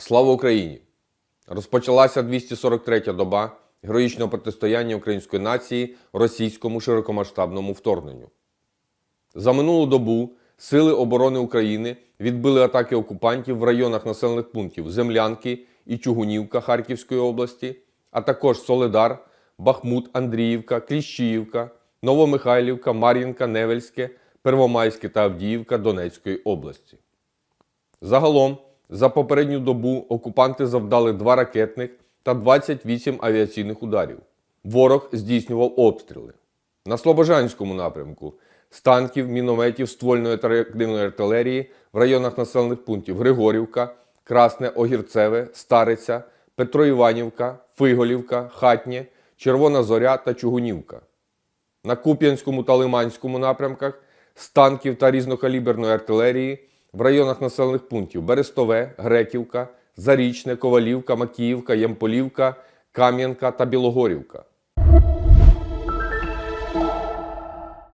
Слава Україні! Розпочалася 243-я доба героїчного протистояння української нації російському широкомасштабному вторгненню. За минулу добу Сили оборони України відбили атаки окупантів в районах населених пунктів Землянки і Чугунівка Харківської області, а також Соледар, Бахмут, Андріївка, Кліщіївка, Новомихайлівка, Мар'їнка, Невельське, Первомайське та Авдіївка Донецької області. Загалом, за попередню добу окупанти завдали два ракетних та 28 авіаційних ударів. Ворог здійснював обстріли. На Слобожанському напрямку з танків, мінометів, ствольної та реактивної артилерії в районах населених пунктів Григорівка, Красне, Огірцеве, Стариця, Петроіванівка, Фиголівка, Хатнє, Червона Зоря та Чугунівка. На Куп'янському та Лиманському напрямках з танків та різнокаліберної артилерії в районах населених пунктів Берестове, Греківка, Зарічне, Ковалівка, Макіївка, Ямполівка, Кам'янка та Білогорівка.